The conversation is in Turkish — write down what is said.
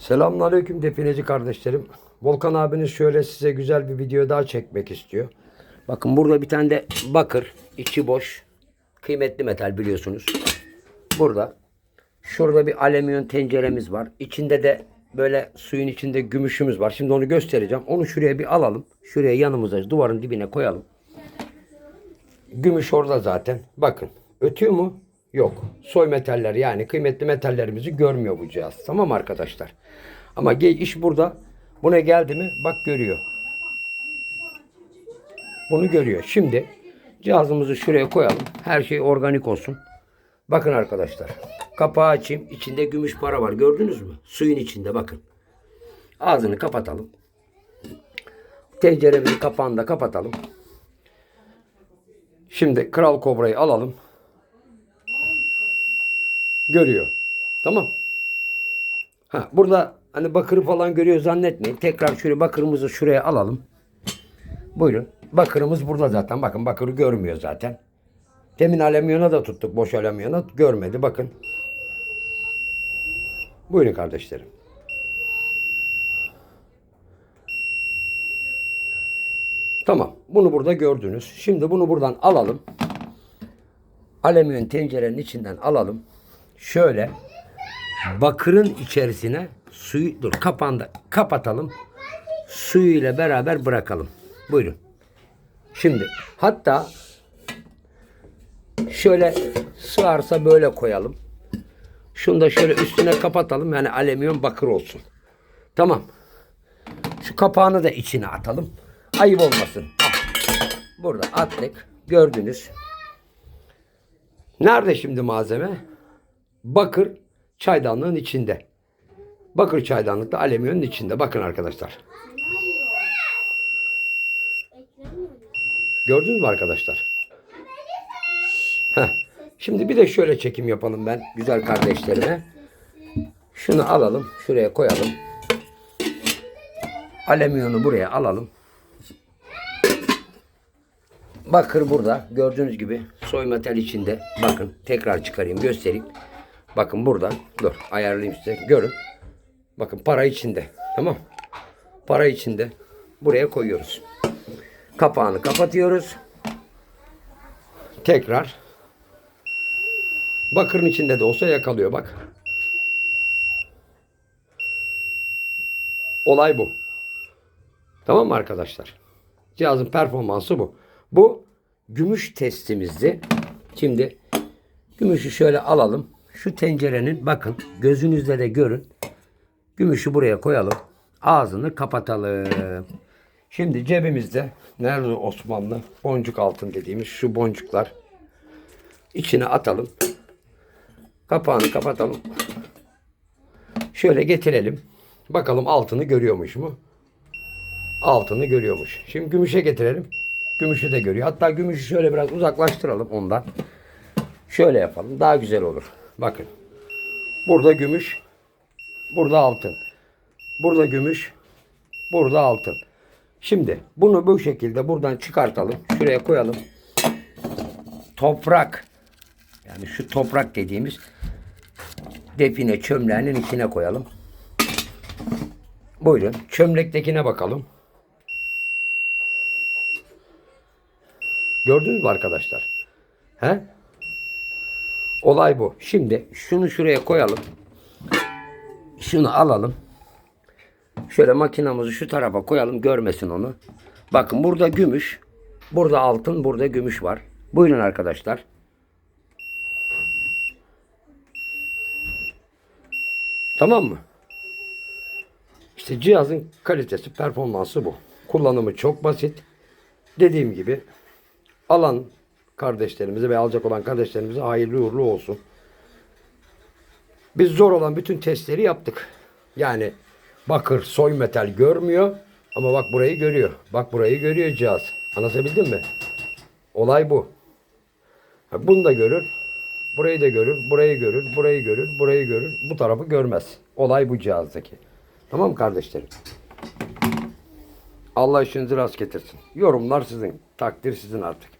Selamünaleyküm defineci kardeşlerim. Volkan abiniz şöyle size güzel bir video daha çekmek istiyor. Bakın burada bir tane de bakır, içi boş, kıymetli metal biliyorsunuz. Burada. Şurada bir alüminyum tenceremiz var. İçinde de böyle suyun içinde gümüşümüz var. Şimdi onu göstereceğim. Onu şuraya bir alalım. Şuraya yanımıza duvarın dibine koyalım. Gümüş orada zaten. Bakın. Ötüyor mu? Yok. Soy metaller yani kıymetli metallerimizi görmüyor bu cihaz. Tamam arkadaşlar? Ama iş burada. Buna geldi mi bak görüyor. Bunu görüyor. Şimdi cihazımızı şuraya koyalım. Her şey organik olsun. Bakın arkadaşlar. Kapağı açayım. İçinde gümüş para var. Gördünüz mü? Suyun içinde bakın. Ağzını kapatalım. Tenceremizin kapağını da kapatalım. Şimdi kral kobrayı alalım. Görüyor. Tamam. Ha burada hani bakırı falan görüyor zannetmeyin. Tekrar şöyle bakırımızı şuraya alalım. Buyurun. Bakırımız burada zaten. Bakın bakırı görmüyor zaten. Demin alüminyona da tuttuk. Boş alüminyona görmedi. Bakın. Buyurun kardeşlerim. Tamam. Bunu burada gördünüz. Şimdi bunu buradan alalım. Alüminyum tencerenin içinden alalım. Şöyle bakırın içerisine suyu dur kapağını da kapatalım. Suyu ile beraber bırakalım. Buyurun. Şimdi hatta şöyle sığarsa böyle koyalım. Şunu da şöyle üstüne kapatalım. Yani alüminyum bakır olsun. Tamam. Şu kapağını da içine atalım. Ayıp olmasın. Burada attık. Gördünüz. Nerede şimdi malzeme? Bakır çaydanlığın içinde. Bakır çaydanlıkta alüminyonun içinde. Bakın arkadaşlar. Gördünüz mü arkadaşlar? Heh. Şimdi bir de şöyle çekim yapalım ben güzel kardeşlerime. Şunu alalım. Şuraya koyalım. Alüminyonu buraya alalım. Bakır burada. Gördüğünüz gibi soy metal içinde. Bakın tekrar çıkarayım göstereyim. Bakın burada. Dur ayarlayayım size. Görün. Bakın para içinde. Tamam. Para içinde. Buraya koyuyoruz. Kapağını kapatıyoruz. Tekrar. Bakırın içinde de olsa yakalıyor bak. Olay bu. Tamam mı arkadaşlar? Cihazın performansı bu. Bu gümüş testimizdi. Şimdi gümüşü şöyle alalım. Şu tencerenin bakın gözünüzle de görün. Gümüşü buraya koyalım. Ağzını kapatalım. Şimdi cebimizde nerede Osmanlı boncuk altın dediğimiz şu boncuklar içine atalım. Kapağını kapatalım. Şöyle getirelim. Bakalım altını görüyormuş mu? Altını görüyormuş. Şimdi gümüşe getirelim. Gümüşü de görüyor. Hatta gümüşü şöyle biraz uzaklaştıralım ondan. Şöyle yapalım. Daha güzel olur. Bakın. Burada gümüş. Burada altın. Burada gümüş. Burada altın. Şimdi bunu bu şekilde buradan çıkartalım. Şuraya koyalım. Toprak. Yani şu toprak dediğimiz define çömleğinin içine koyalım. Buyurun. Çömlektekine bakalım. Gördünüz mü arkadaşlar? He? Olay bu. Şimdi şunu şuraya koyalım. Şunu alalım. Şöyle makinamızı şu tarafa koyalım görmesin onu. Bakın burada gümüş, burada altın, burada gümüş var. Buyurun arkadaşlar. Tamam mı? İşte cihazın kalitesi, performansı bu. Kullanımı çok basit. Dediğim gibi alan kardeşlerimize ve alacak olan kardeşlerimize hayırlı uğurlu olsun. Biz zor olan bütün testleri yaptık. Yani bakır, soy metal görmüyor ama bak burayı görüyor. Bak burayı görüyor cihaz. Anlatabildim mi? Olay bu. Bunu da görür. Burayı da görür, burayı görür, burayı görür, burayı görür. Bu tarafı görmez. Olay bu cihazdaki. Tamam mı kardeşlerim? Allah işinizi rast getirsin. Yorumlar sizin, takdir sizin artık.